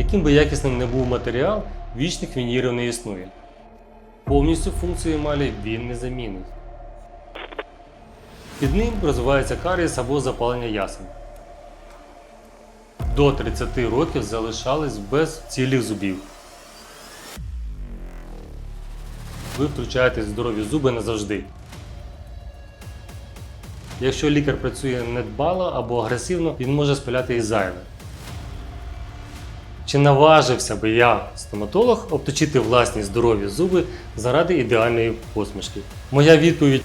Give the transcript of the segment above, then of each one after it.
Яким би якісним не був матеріал, вічних вінірів не існує. Повністю функцію емалі він не замінить. Під ним розвивається карієс або запалення ясен. До 30 років залишались без цілих зубів. Ви втручаєте здорові зуби назавжди. Якщо лікар працює недбало або агресивно, він може спиляти і зайве. Чи наважився би я, стоматолог, обточити власні здорові зуби заради ідеальної посмішки? Моя відповідь.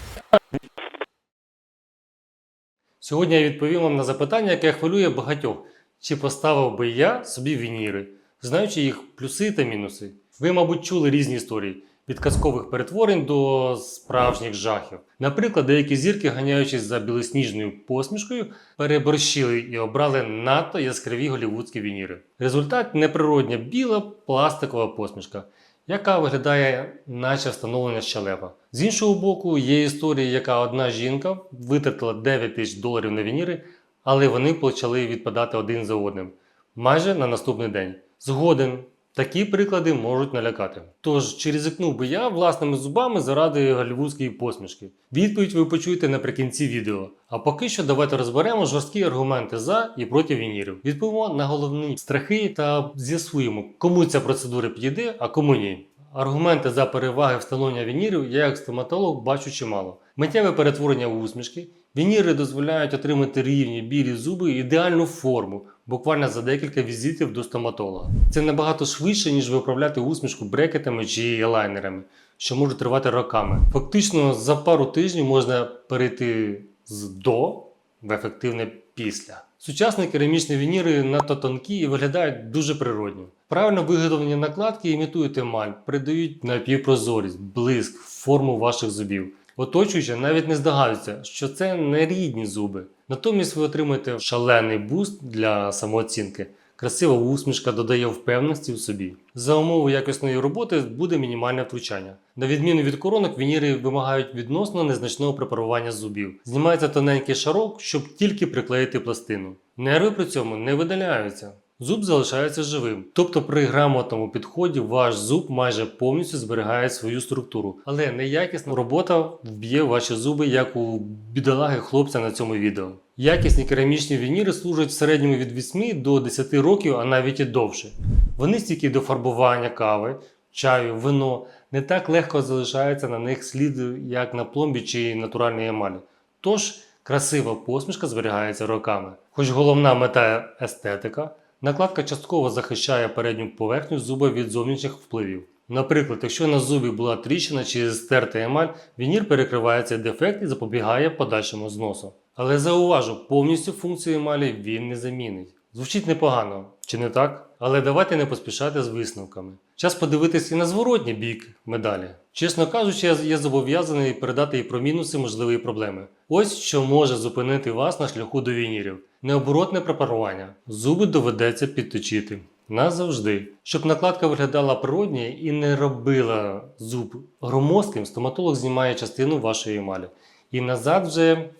Сьогодні я відповім вам на запитання, яке хвилює багатьох. Чи поставив би я собі вініри, знаючи їх плюси та мінуси? Ви, мабуть, чули різні історії від казкових перетворень до справжніх жахів. Наприклад, деякі зірки, ганяючись за білосніжною посмішкою, переборщили і обрали надто яскраві голівудські вініри. Результат неприродня біла пластикова посмішка, яка виглядає, наче встановлення щелепа. З іншого боку, є історія, яка одна жінка витратила 9 тисяч доларів на вініри, але вони почали відпадати один за одним майже на наступний день. Згоден. Такі приклади можуть налякати. Тож, чи ризикнув би я власними зубами заради голівудської посмішки? Відповідь ви почуєте наприкінці відео. А поки що давайте розберемо жорсткі аргументи за і проти вінірів. Відповімо на головні страхи та з'ясуємо, кому ця процедура підійде, а кому ні. Аргументи за переваги встановлення вінірів я як стоматолог бачу чимало. Миттєве перетворення усмішки. Вініри дозволяють отримати рівні білі зуби і ідеальну форму, буквально за декілька візитів до стоматолога. Це набагато швидше, ніж виправляти усмішку брекетами чи елайнерами, що можуть тривати роками. Фактично, за пару тижнів можна перейти з до в ефективне після. Сучасні керамічні вініри надто тонкі і виглядають дуже природньо. Правильно виготовлені накладки імітують емаль, придають напівпрозорість, блиск, форму ваших зубів. Оточуючи навіть не здогадуються, що це не рідні зуби. Натомість ви отримуєте шалений буст для самооцінки. Красива усмішка додає впевненості в собі. За умови якісної роботи буде мінімальне втручання. На відміну від коронок, вініри вимагають відносно незначного препарування зубів. Знімається тоненький шарок, щоб тільки приклеїти пластину. Нерви при цьому не видаляються. Зуб залишається живим. Тобто при грамотному підході ваш зуб майже повністю зберігає свою структуру, але неякісна робота вб'є ваші зуби, як у бідолаги хлопця на цьому відео. Якісні керамічні вініри служать в середньому від 8 до 10 років, а навіть і довше. Вони стійкі до фарбування кави, чаю, вино. Не так легко залишається на них слід, як на пломбі чи натуральній емалі. Тож красива посмішка зберігається роками. Хоч головна мета естетика, накладка частково захищає передню поверхню зуба від зовнішніх впливів. Наприклад, якщо на зубі була тріщина чи стерта емаль, вінір перекриває цей дефект і запобігає подальшому зносу. Але зауважу, повністю функцію емалі він не замінить. Звучить непогано, чи не так? Але давайте не поспішати з висновками. Час подивитись і на зворотній бік медалі. Чесно кажучи, я зобов'язаний передати і про мінуси можливої проблеми. Ось що може зупинити вас на шляху до вінірів. Необоротне препарування. Зуби доведеться підточити. Назавжди. Щоб накладка виглядала природньо і не робила зуб громоздким, стоматолог знімає частину вашої емалі. І назад вже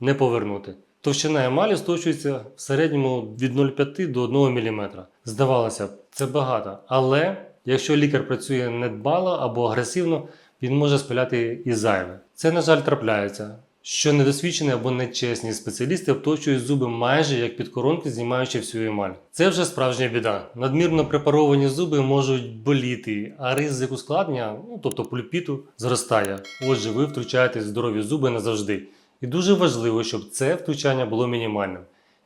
не повернути. Товщина емалі сточується в середньому від 0,5 до 1 мм. Здавалося б, це багато. Але якщо лікар працює недбало або агресивно, він може спиляти і зайве. Це, на жаль, трапляється. Що недосвідчені або нечесні спеціалісти обточують зуби майже як під коронки, знімаючи всю емаль. Це вже справжня біда. Надмірно препаровані зуби можуть боліти, а ризик ускладнення, ну тобто пульпіту, зростає. Отже, ви втручаєте здорові зуби назавжди. І дуже важливо, щоб це втручання було мінімальним.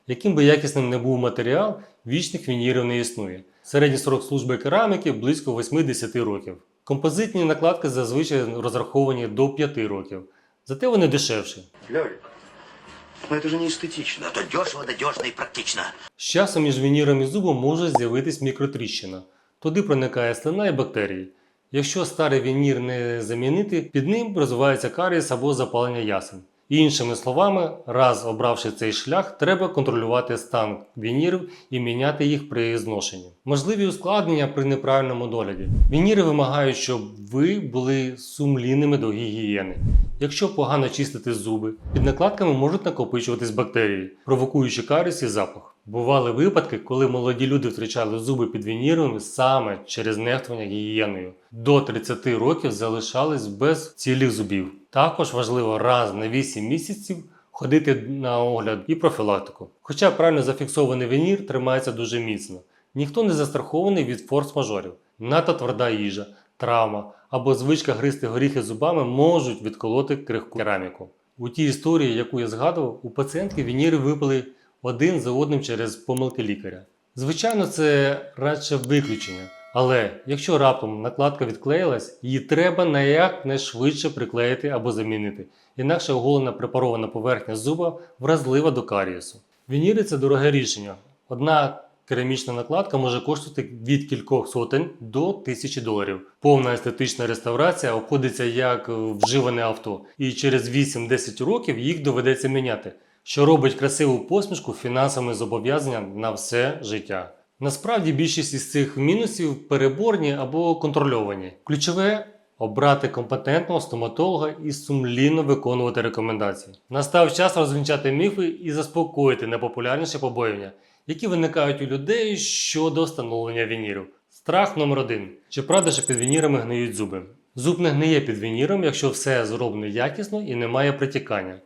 Яким би якісним не був матеріал, вічних вінірів не існує. Середній срок служби кераміки близько 8-10 років. Композитні накладки зазвичай розраховані до 5 років. Зате вони дешевші. Лёлик, ну это же не эстетично. Зато дешево, надежно и практично. З часом між вініром і зубом може з'явитись мікротріщина. Туди проникає слина і бактерії. Якщо старий вінір не замінити, під ним розвивається карієс або запалення ясен. Іншими словами, раз обравши цей шлях, треба контролювати стан вінірів і міняти їх при зношенні. Можливі ускладнення при неправильному догляді. Вініри вимагають, щоб ви були сумлінними до гігієни. Якщо погано чистити зуби, під накладками можуть накопичуватись бактерії, провокуючи каріс і запах. Бували випадки, коли молоді люди втрачали зуби під вінірами саме через нехтування гігієною. До 30 років залишались без цілих зубів. Також важливо раз на 8 місяців ходити на огляд і профілактику. Хоча правильно зафіксований вінір тримається дуже міцно. Ніхто не застрахований від форс-мажорів. Надто тверда їжа, травма або звичка гризти горіхи зубами можуть відколоти крихку кераміку. У тій історії, яку я згадував, у пацієнтки вініри випали один за одним через помилки лікаря. Звичайно, це радше виключення. Але якщо раптом накладка відклеїлась, її треба найшвидше приклеїти або замінити, інакше оголена препарована поверхня зуба вразлива до карієсу. Вініри це дороге рішення. Одна керамічна накладка може коштувати від кількох сотень до тисячі доларів. Повна естетична реставрація обходиться як вживане авто, і через 8-10 років їх доведеться міняти, що робить красиву посмішку фінансовими зобов'язанням на все життя. Насправді більшість із цих мінусів переборні або контрольовані. Ключове обрати компетентного стоматолога і сумлінно виконувати рекомендації. Настав час розвінчати міфи і заспокоїти найпопулярніші побоювання, які виникають у людей щодо встановлення вінірів. Страх номер один. Чи правда, що під вінірами гниють зуби? Зуб не гниє під вініром, якщо все зроблено якісно і немає притікання.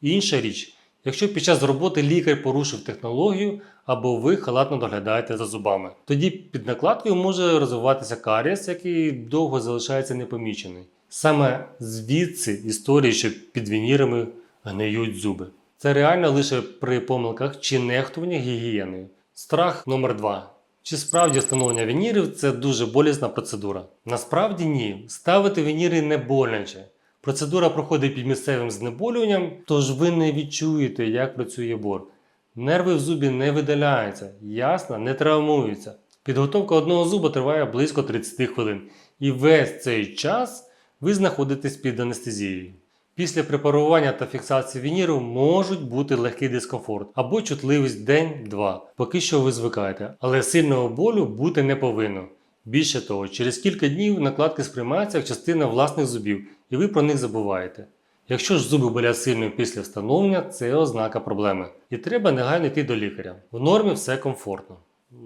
Інша річ, якщо під час роботи лікар порушив технологію або ви халатно доглядаєте за зубами, тоді під накладкою може розвиватися карієс, який довго залишається непомічений. Саме звідси історії, що під вінірами гниють зуби. Це реально лише при помилках чи нехтуванні гігієною. Страх номер 2 Чи справді встановлення вінірів це дуже болісна процедура? Насправді ні. Ставити вініри не боляче. Процедура проходить під місцевим знеболюванням, тож ви не відчуєте, як працює бор. Нерви в зубі не видаляються, ясна не травмуються. Підготовка одного зуба триває близько 30 хвилин, і весь цей час ви знаходитесь під анестезією. Після препарування та фіксації вініру можуть бути легкий дискомфорт або чутливість день-два, поки що ви звикаєте, але сильного болю бути не повинно. Більше того, через кілька днів накладки сприймаються як частина власних зубів, і ви про них забуваєте. Якщо ж зуби болять сильно після встановлення, це ознака проблеми. І треба негайно йти до лікаря. В нормі все комфортно.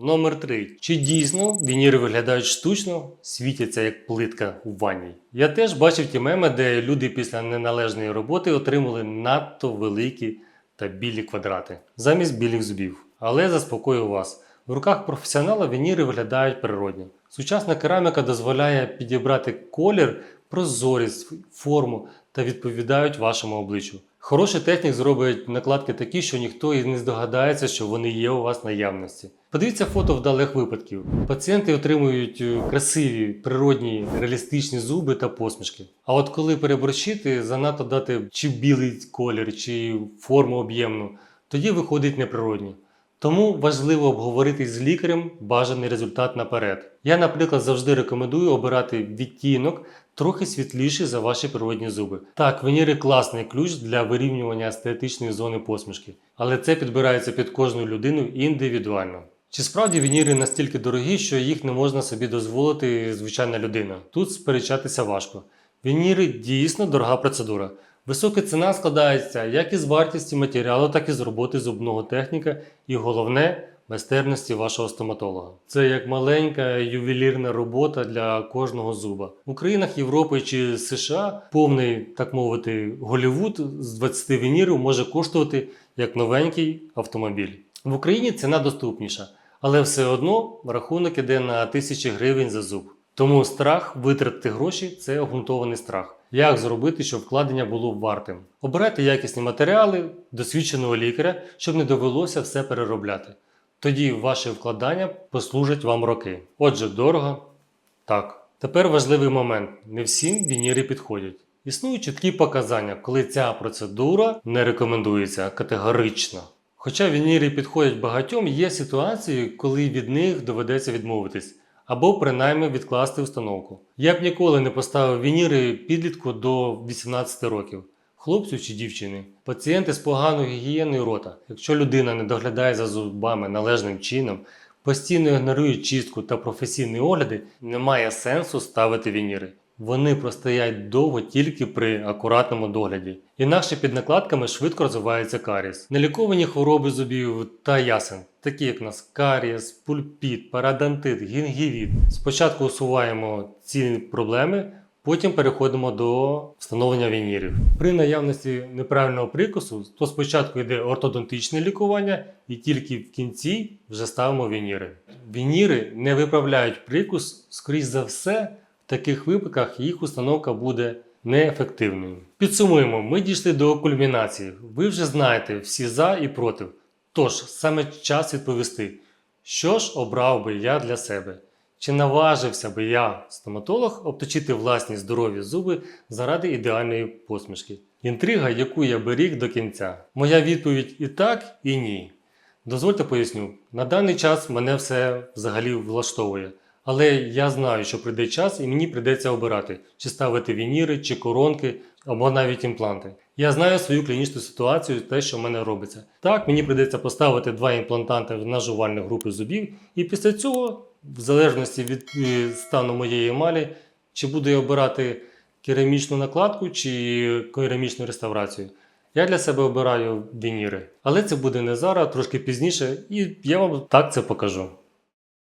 Номер 3. Чи дійсно вініри виглядають штучно, світяться як плитка у ванні? Я теж бачив ті меми, де люди після неналежної роботи отримали надто великі та білі квадрати замість білих зубів. Але заспокою вас. В руках професіонала вініри виглядають природньо. Сучасна кераміка дозволяє підібрати колір, прозорість, форму та відповідають вашому обличчю. Хороший технік зробить накладки такі, що ніхто і не здогадається, що вони є у вас наявності. Подивіться фото вдалих випадків. Пацієнти отримують е, красиві, природні, реалістичні зуби та посмішки. А от коли переборщити, занадто дати чи білий колір, чи форму об'ємну, тоді виходить неприродні. Тому важливо обговорити з лікарем бажаний результат наперед. Я, наприклад, завжди рекомендую обирати відтінок трохи світліший за ваші природні зуби. Так, веніри класний ключ для вирівнювання естетичної зони посмішки, але це підбирається під кожну людину індивідуально. Чи справді вініри настільки дорогі, що їх не можна собі дозволити звичайна людина? Тут сперечатися важко. Вініри дійсно дорога процедура. Висока ціна складається як із вартості матеріалу, так і з роботи зубного техніка, і головне майстерності вашого стоматолога. Це як маленька ювелірна робота для кожного зуба. В країнах Європи чи США повний, так мовити, Голівуд з 20 вінірів може коштувати як новенький автомобіль. В Україні ціна доступніша, але все одно рахунок іде на тисячі гривень за зуб. Тому страх витратити гроші це обґрунтований страх. Як зробити, щоб вкладення було вартим? Обирайте якісні матеріали, досвідченого лікаря, щоб не довелося все переробляти. Тоді ваші вкладання послужать вам роки. Отже, дорого? Так. Тепер важливий момент: не всім вініри підходять. Існують чіткі показання, коли ця процедура не рекомендується категорично. Хоча вініри підходять багатьом, є ситуації, коли від них доведеться відмовитись або принаймні відкласти установку. Я б ніколи не поставив вініри підлітку до 18 років, хлопцю чи дівчини. Пацієнти з поганою гігієною рота. Якщо людина не доглядає за зубами належним чином, постійно ігнорує чистку та професійні огляди, немає сенсу ставити вініри. Вони простоять довго тільки при акуратному догляді. Інакше під накладками швидко розвивається карієс. Неліковані хвороби зубів та ясен, такі як нас карієс, пульпіт, парадонтит, гінгівіт. Спочатку усуваємо ці проблеми, потім переходимо до встановлення вінірів. При наявності неправильного прикусу, то спочатку йде ортодонтичне лікування, і тільки в кінці вже ставимо вініри. Вініри не виправляють прикус, скоріш за все, в таких випадках їх установка буде неефективною. Підсумуємо, ми дійшли до кульмінації. Ви вже знаєте всі за і проти. Тож саме час відповісти, що ж обрав би я для себе? Чи наважився би я, стоматолог, обточити власні здорові зуби заради ідеальної посмішки? Інтрига, яку я беріг до кінця. Моя відповідь і так, і ні. Дозвольте поясню, на даний час мене все взагалі влаштовує. Але я знаю, що прийде час і мені прийдеться обирати, чи ставити вініри, чи коронки, або навіть імпланти. Я знаю свою клінічну ситуацію, те, що в мене робиться. Так, мені прийдеться поставити два імплантанти на жувальні групи зубів, і після цього, в залежності від е, стану моєї емалі, чи буду я обирати керамічну накладку чи керамічну реставрацію. Я для себе обираю вініри. Але це буде не зараз, трошки пізніше, і я вам так це покажу.